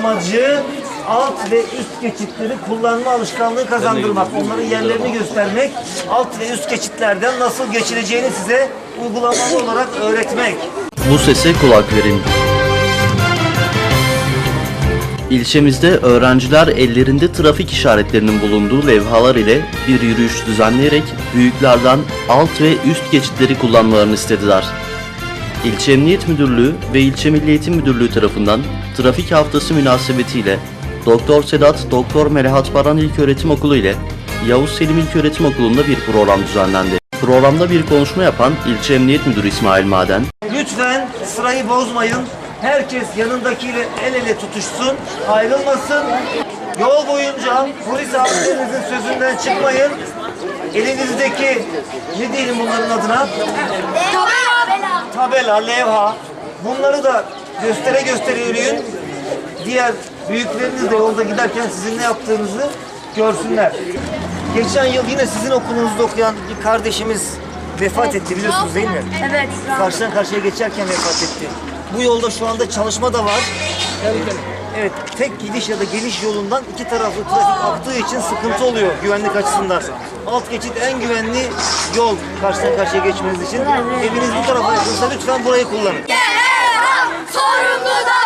amacı alt ve üst geçitleri kullanma alışkanlığı kazandırmak. Onların yerlerini göstermek, alt ve üst geçitlerden nasıl geçileceğini size uygulamalı olarak öğretmek. Bu sese kulak verin. İlçemizde öğrenciler ellerinde trafik işaretlerinin bulunduğu levhalar ile bir yürüyüş düzenleyerek büyüklerden alt ve üst geçitleri kullanmalarını istediler. İlçe Emniyet Müdürlüğü ve İlçe Milli Eğitim Müdürlüğü tarafından trafik haftası münasebetiyle Doktor Sedat Doktor Melahat Baran İlköğretim Okulu ile Yavuz Selim İlköğretim Okulu'nda bir program düzenlendi. Programda bir konuşma yapan İlçe Emniyet Müdürü İsmail Maden, Lütfen sırayı bozmayın. Herkes yanındakiyle el ele tutuşsun, ayrılmasın. Yol boyunca polis abilerimizin sözünden çıkmayın. Elinizdeki, ne diyelim bunların adına? Tabela, levha. Bunları da göstere göstere yürüyün. Diğer büyükleriniz de yolda giderken sizin ne yaptığınızı görsünler. Geçen yıl yine sizin okulunuzda okuyan bir kardeşimiz vefat etti biliyorsunuz değil mi? Evet. Karşıdan karşıya geçerken vefat etti. Bu yolda şu anda çalışma da var. Evet, tek gidiş ya da geliş yolundan iki taraflı trafik aktığı için sıkıntı oluyor güvenlik açısından. Alt geçit en güvenli yol karşıdan karşıya geçmeniz için. Eviniz bu tarafa yakınsa lütfen burayı kullanın. Sorumlu davran!